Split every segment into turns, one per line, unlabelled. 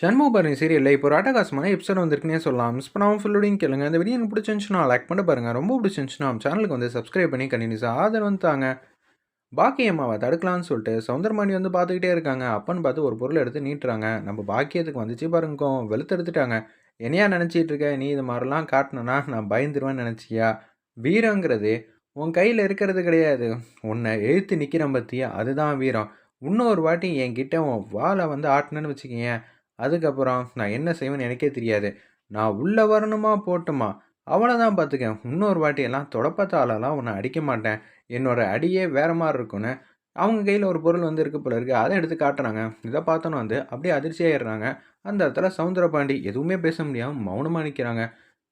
சண்முகபரணி சீரியலில் இப்போ ஒரு அட்டகாசமான எபிசோட் வந்திருக்குன்னே சொல்லலாம். மிஸ் பண்ணாமல் ஃபுல்லோடையும் கேளுங்க. இந்த வீடியோ எனக்கு பிடிச்சிருந்துச்சுன்னா லைக் பண்ணி பாருங்கள் ரொம்ப பிடிச்சிருந்துச்சுன்னா நம்ம சேனலுக்கு வந்து சப்ஸ்கிரைப் பண்ணி கண்டினியூஸாக ஆதரவு வந்துட்டாங்க பாக்கியம்மாவை பாக்கிய அம்மாவை தடுக்கலாம்னு சொல்லிட்டு சவுந்தரமணி வந்து பார்த்துக்கிட்டே இருக்காங்க. அப்பன்னு பார்த்து ஒரு பொருள் எடுத்து நீட்டுறாங்க. நம்ம பாக்கியத்துக்கு வந்துச்சு பாருங்கோ. வெளுத்தெடுத்துட்டாங்க என்னையா நினச்சிட்டு இருக்க? நீ இது மாதிரிலாம் காட்டினா நான் பயந்துருவேன்னு நினச்சியா? வீரங்கிறது உன் கையில் இருக்கிறது கிடையாது. உன்னை எழுத்து நிற்கிறேன் பற்றியா அதுதான் வீரம். இன்னொரு வாட்டி என்கிட்ட உன் வாழை வந்து ஆட்டினேன்னு வச்சுக்கேன் அதுக்கப்புறம் நான் என்ன செய்வேன்னு எனக்கே தெரியாது. நான் உள்ளே வரணுமா போட்டுமா? அவ்வளோதான் பார்த்துக்க இன்னொரு வாட்டியெல்லாம் தொடப்பத்தாலெல்லாம் உன்னை அடிக்க மாட்டேன். என்னோட அடியே வேறு மாதிரி இருக்குன்னு அவங்க கையில் ஒரு பொருள் வந்து இருக்கு போல இருக்குது அதை எடுத்து காட்டுறாங்க. இதை பார்த்தோன்னு வந்து அப்படியே அதிர்ச்சியாயிடுறாங்க அந்த இடத்துல சவுந்தரபாண்டி எதுவுமே பேச முடியாமல் மௌனமாக நிற்கிறாங்க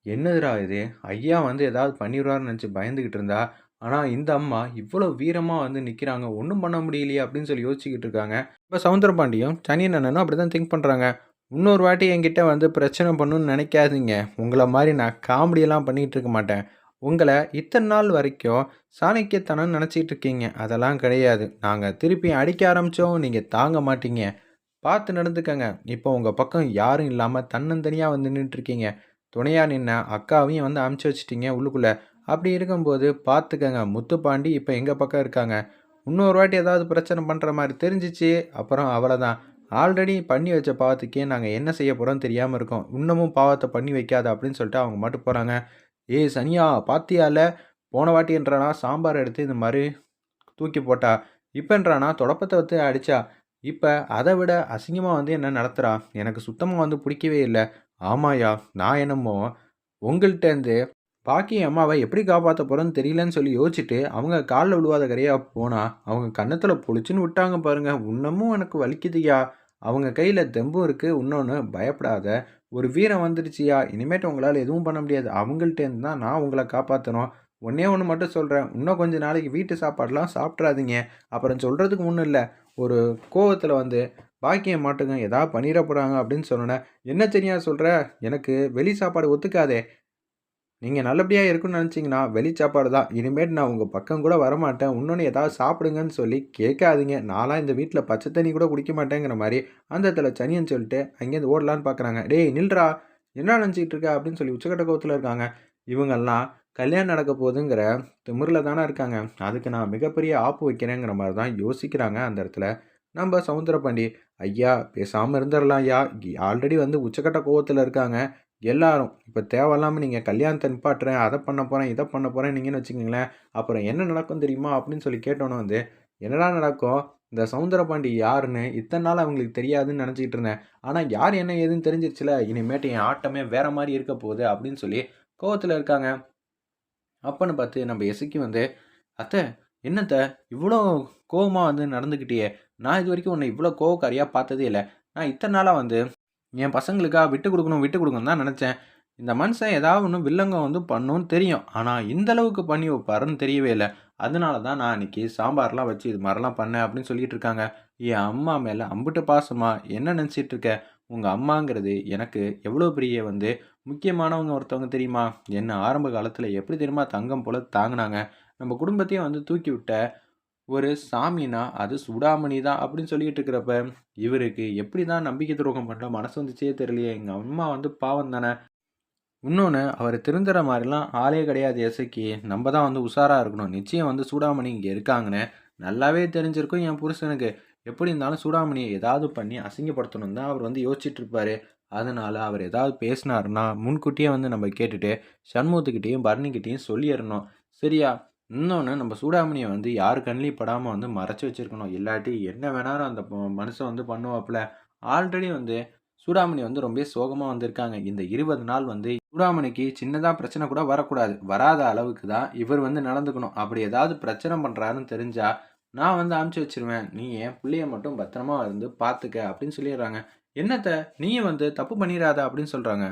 என்னதுடா இது? ஐயா வந்து ஏதாவது பண்ணிடுவார்னு நினச்சி பயந்துக்கிட்டு இருந்தா ஆனால் இந்த அம்மா இவ்வளோ வீரமாக வந்து நிற்கிறாங்க ஒன்றும் பண்ண முடியலையே அப்படின்னு சொல்லி யோசிச்சுக்கிட்டு இருக்காங்க. இப்போ சவுந்தரபாண்டியும் சனியன் அண்ணனும் அப்படி தான் திங்க் பண்ணுறாங்க இன்னொரு வாட்டி என்கிட்ட வந்து பிரச்சனை பண்ணணும்னு நினைக்காதீங்க. உங்களை மாதிரி நான் காமெடியெல்லாம் பண்ணிகிட்டு இருக்க மாட்டேன். உங்களை இத்தனை நாள் வரைக்கும் சாணக்கியத்தனம் நினச்சிட்டு இருக்கீங்க. அதெல்லாம் கிடையாது. நாங்கள் திருப்பி அடிக்க ஆரம்பித்தோம் நீங்கள் தாங்க மாட்டீங்க. பார்த்து நடந்துக்கங்க. இப்போ உங்கள் பக்கம் யாரும் இல்லாமல் தன்னந்தனியாக வந்து நின்றுட்டுருக்கீங்க துணையாக நின்ன அக்காவையும் வந்து அமுச்சு வச்சிட்டீங்க உள்ளுக்குள்ளே. அப்படி இருக்கும்போது பார்த்துக்கங்க. முத்துப்பாண்டி இப்போ எங்கள் பக்கம் இருக்காங்க? இன்னொரு வாட்டி ஏதாவது பிரச்சனை பண்ணுற மாதிரி தெரிஞ்சிச்சு அப்புறம் அவ்வளோதான் ஆல்ரெடி பண்ணி வச்ச பாவத்துக்கே நாங்கள் என்ன செய்ய போகிறோம்னு தெரியாமல் இருக்கோம். இன்னமும் பாவத்தை பண்ணி வைக்காத அப்படின்னு சொல்லிட்டு அவங்க மட்டும் போகிறாங்க ஏய் சனியா பாத்தியால? போன வாட்டின்றானா சாம்பார் எடுத்து இந்த மாதிரி தூக்கி போட்டா. இப்போன்றானா தொடப்பத்தை வச்சு அடித்தா இப்போ அதை விட அசிங்கமாக வந்து என்ன நடத்துகிறா எனக்கு சுத்தமாக வந்து பிடிக்கவே இல்லை. ஆமாயா நான் என்னமோ உங்கள்கிட்டேருந்து பாக்கி அம்மாவை எப்படி காப்பாற்ற போகிறோன்னு தெரியலன்னு சொல்லி யோசிச்சுட்டு அவங்க காலில் விழுவாத கரையா போனால் அவங்க கன்னத்தில் பொழிச்சுன்னு விட்டாங்க பாருங்க. இன்னமும் எனக்கு வலிக்குதுயா அவங்க கையில் தெம்பும் இருக்குது இன்னொன்று பயப்படாத. ஒரு வீரம் வந்துடுச்சியா இனிமேட்டு உங்களால் எதுவும் பண்ண முடியாது. அவங்கள்ட்டேருந்து தான் நான் உங்களை காப்பாற்றணும் ஒன்றே ஒன்று மட்டும் சொல்கிறேன் இன்னும் கொஞ்சம் நாளைக்கு வீட்டு சாப்பாடெலாம் சாப்பிட்றாதீங்க. அப்புறம் சொல்கிறதுக்கு ஒன்றும் இல்லை. ஒரு கோவத்தில் வந்து பாக்கியம் மாட்டுங்க. ஏதாவது பண்ணிட போகிறாங்க அப்படின்னு சொன்னேன் என்ன தெரியா சொல்கிற எனக்கு வெளி சாப்பாடு ஒத்துக்காதே. நீங்கள் நல்லபடியாக இருக்குன்னு நினச்சிங்கன்னா வெளி சாப்பாடு தான். இனிமேட்டு நான் உங்கள் பக்கம் கூட வரமாட்டேன். இன்னொன்று ஏதாவது சாப்பிடுங்கன்னு சொல்லி கேட்காதீங்க. நான்லாம் இந்த வீட்டில் பச்சை தண்ணி கூட குடிக்க மாட்டேங்கிற மாதிரி அந்த இடத்துல சனியன்னு சொல்லிட்டு அங்கேருந்து ஓடலான்னு பார்க்குறாங்க. டேய் நில்றா. என்ன நினச்சிக்கிட்டு இருக்க? அப்படின்னு சொல்லி உச்சக்கட்ட கோவத்தில் இருக்காங்க. இவங்கெல்லாம் கல்யாணம் நடக்க போகுதுங்கிற திமிரில் தானே இருக்காங்க. அதுக்கு நான் மிகப்பெரிய ஆப்பு வைக்கிறேங்கிற மாதிரி தான் யோசிக்கிறாங்க அந்த இடத்துல. நம்ம சவுந்தரபாண்டி ஐயா பேசாமல் இருந்துடலாம் ஐயா. ஆல்ரெடி வந்து உச்சக்கட்ட கோவத்தில் இருக்காங்க. எல்லாரும் இப்போ தேவையில்லாமல் நீங்கள் கல்யாணத்தை நிப்பாட்டுறேன் அதை பண்ண போகிறேன் இதை பண்ண போகிறேன் நீங்கன்னு வச்சுக்கோங்களேன் அப்புறம் என்ன நடக்கும் தெரியுமா அப்படின்னு சொல்லி கேட்டோன்னே வந்து என்னடா நடக்கும்? இந்த சவுந்தரபாண்டி யாருன்னு இத்தனை நாள் அவங்களுக்கு தெரியாதுன்னு நினச்சிக்கிட்டு இருந்தேன். ஆனால் யார் என்ன ஏதுன்னு தெரிஞ்சிருச்சுல இனிமேட்டு என் ஆட்டமே வேறு மாதிரி இருக்க போகுது அப்படின்னு சொல்லி கோவத்தில் இருக்காங்க. அப்பன்னு பார்த்து நம்ம எசுக்கி வந்து அத்தை என்னத்த இவ்வளோ கோவமாக வந்து நடந்துக்கிட்டியே? நான் இது வரைக்கும் உன்னை இவ்வளோ கோவக்காரியாக பார்த்ததே இல்லை. நான் இத்தனை நாளாக வந்து என் பசங்களுக்காக விட்டு கொடுக்கணும் விட்டு கொடுக்கணும் தான் நினச்சேன். இந்த மனுஷன் ஏதாவது ஒன்று வில்லங்க வந்து பண்ணுன்னு தெரியும். ஆனால் இந்த அளவுக்கு பண்ணி வைப்பாருன்னு தெரியவே இல்லை. அதனால தான் நான் அன்றைக்கி சாம்பார்லாம் வச்சு இது மாதிரிலாம் பண்ணேன் அப்படின்னு சொல்லிட்டு இருக்காங்க. என் அம்மா மேலே அம்புட்டு பாசமா என்ன நினச்சிட்டு இருக்க? உங்கள் அம்மாங்கிறது எனக்கு எவ்வளோ பெரிய வந்து முக்கியமானவங்க ஒருத்தவங்க தெரியுமா? என்ன ஆரம்ப காலத்தில் எப்படி தெரியுமா தங்கம் போல் தாங்கினாங்க? நம்ம குடும்பத்தையும் வந்து தூக்கி விட்ட ஒரு சாமினா அது சுடாமணி தான் அப்படின்னு சொல்லிட்டு இருக்கிறப்ப இவருக்கு எப்படி தான் நம்பிக்கை துரோகம் பண்ண மனசு வந்துச்சே தெரியலையே. எங்கள் அம்மா வந்து பாவம் தானே. இன்னொன்று அவர் திருந்துற மாதிரிலாம் ஆளே கிடையாது இசைக்கு நம்ம தான் வந்து உஷாராக இருக்கணும். நிச்சயம் வந்து சூடாமணி இங்கே இருக்காங்கன்னு நல்லாவே தெரிஞ்சிருக்கும் என் புருஷனுக்கு. எப்படி இருந்தாலும் சூடாமணியை ஏதாவது பண்ணி அசிங்கப்படுத்தணும் தான் அவர் வந்து யோசிச்சுட்டு இருப்பார். அதனால் அவர் ஏதாவது பேசினாருன்னா முன்கூட்டியே வந்து நம்ம கேட்டுட்டு சண்முகத்துக்கிட்டேயும் பரணிக்கிட்டேயும் சொல்லிடணும். சரியா? இன்னொன்று நம்ம சூடாமணியை வந்து யார் கண்ணிலையும் படாமல் வந்து மறைச்சி வச்சுருக்கணும். இல்லாட்டி என்ன வேணாலும் அந்த மனுஷன் வந்து பண்ணுவாப்புல. ஆல்ரெடி வந்து சூடாமணி வந்து ரொம்ப சோகமாக வந்திருக்காங்க. இந்த இருபது நாள் வந்து சூடாமணிக்கு சின்னதாக பிரச்சனை கூட வரக்கூடாது. வராத அளவுக்கு தான் இவர் வந்து நடந்துக்கணும். அப்படி ஏதாவது பிரச்சனை பண்ணுறாருன்னு தெரிஞ்சால் நான் வந்து அமுச்சு வச்சிருவேன். நீ என் பிள்ளைய மட்டும் பத்திரமா இருந்து பார்த்துக்க அப்படின்னு சொல்லிடுறாங்க. என்னத்த? நீயும் வந்து தப்பு பண்ணிடாத அப்படின்னு சொல்கிறாங்க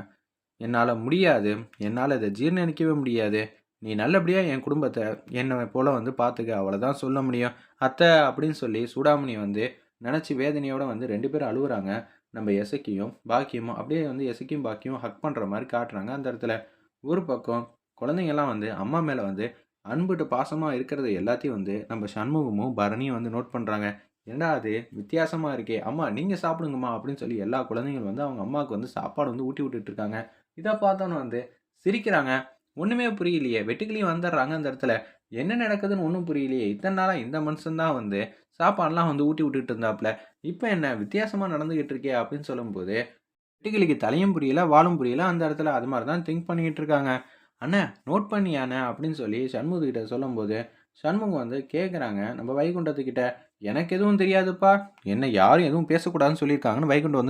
என்னால் முடியாது. என்னால் இதை ஜீர்ணிக்கவே முடியாது. நீ நல்லபடியாக என் குடும்பத்தை என்னை போல் வந்து பார்த்துக்க அவ்வளோதான் சொல்ல முடியும். அத்தை அப்படின்னு சொல்லி சூடாமணி வந்து நினச்சி வேதனையோடு வந்து ரெண்டு பேரும் அழுகுறாங்க நம்ம எசக்கியும் பாக்கியமும் அப்படியே வந்து எசக்கியும் பாக்கியும் ஹக் பண்ணுற மாதிரி காட்டுறாங்க. அந்த இடத்துல ஒரு பக்கம் குழந்தைங்கள்லாம் வந்து அம்மா மேலே வந்து அன்புட்டு பாசமாக இருக்கிறத எல்லாத்தையும் வந்து நம்ம சண்முகமும் பரணியும் வந்து நோட் பண்ணுறாங்க என்னடா அது? வித்தியாசமாக இருக்கே. அம்மா நீங்கள் சாப்பிடுங்கம்மா அப்படின்னு சொல்லி எல்லா குழந்தைங்களும் வந்து அவங்க அம்மாவுக்கு வந்து சாப்பாடு வந்து ஊட்டி விட்டுட்டு இருக்காங்க. இதை பார்த்தோன்னு வந்து சிரிக்கிறாங்க. ஒன்றுமே புரியலையே. வெட்டுக்கிளி வந்துடுறாங்க அந்த இடத்துல. என்ன நடக்குதுன்னு ஒன்றும் புரியலையே. இத்தனை நாளாக இந்த மனுஷன்தான் வந்து சாப்பாடுலாம் வந்து ஊட்டி விட்டுட்டு இருந்தாப்புல. இப்போ என்ன வித்தியாசமாக நடந்துக்கிட்டு இருக்கே அப்படின்னு சொல்லும்போது வெட்டுக்கிளிக்கு தலையும் புரியல வாழும் புரியல. அந்த இடத்துல அது மாதிரி தான் திங்க் பண்ணிக்கிட்டு இருக்காங்க. அண்ணே நோட் பண்ணியாண்ணே அப்படின்னு சொல்லி சண்முகக்கிட்ட சொல்லும்போது சண்முகம் வந்து கேட்குறாங்க நம்ம வைகுண்டத்துக்கிட்ட எனக்கு எதுவும் தெரியாதுப்பா. என்ன யாரும் எதுவும் பேசக்கூடாதுன்னு சொல்லியிருக்காங்கன்னு வைகுண்டம் வந்து